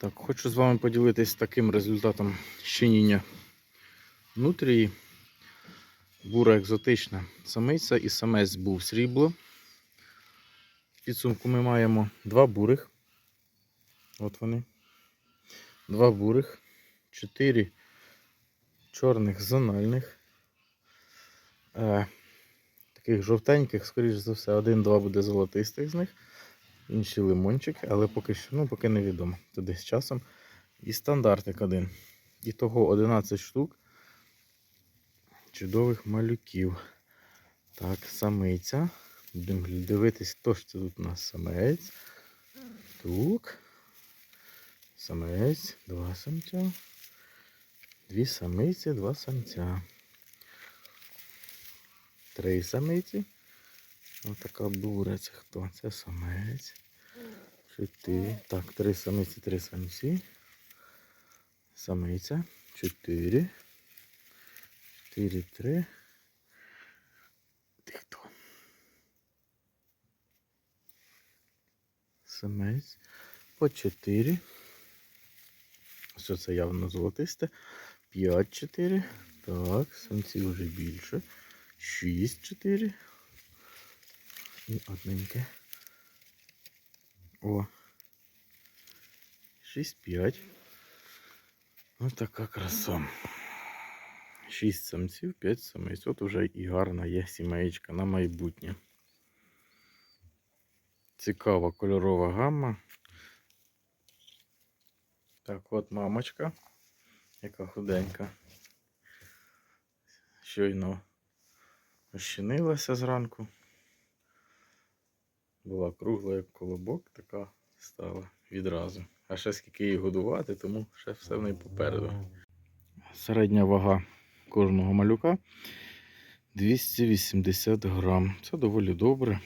Так, хочу з вами поділитись таким результатом щеніння нутрії. Бура екзотична самиця і самець був срібло. В підсумку ми маємо два бурих. От вони. Два бурих, чотири чорних зональних. Е, таких жовтеньких, скоріш за все, один-два буде золотистих з них. Інші лимончики, але поки що, ну, поки невідомо. Десь з часом. І стандартик один. І того 11 штук чудових малюків. Так, самиця. Будемо дивитись, хто ж це тут у нас самець. Тук. Самець, два самця. Дві самиці, два самця. Три самиці. Ось така бура. Це хто? Це самець. Чотири. Так, три самиці, три самці. Самиця. Чотири. Чотири, три. Ти хто? Самець. По чотири. Все це явно золотисте. П'ять, чотири. Так, самці вже більше. Шість, чотири. І одненьке. О. 6-5. Ось така краса. 6 самців, 5 самець. От уже і гарна є сімеєчка на майбутнє. Цікава кольорова гамма. Так, от мамочка, яка худенька. Щойно ощинилася зранку. Була кругла, як колобок, така стала відразу. А ще скільки її годувати, тому ще все в неї попереду. Середня вага кожного малюка 280 грам. Це доволі добре.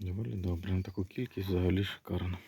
Доволі добре. На таку кількість взагалі шикарно.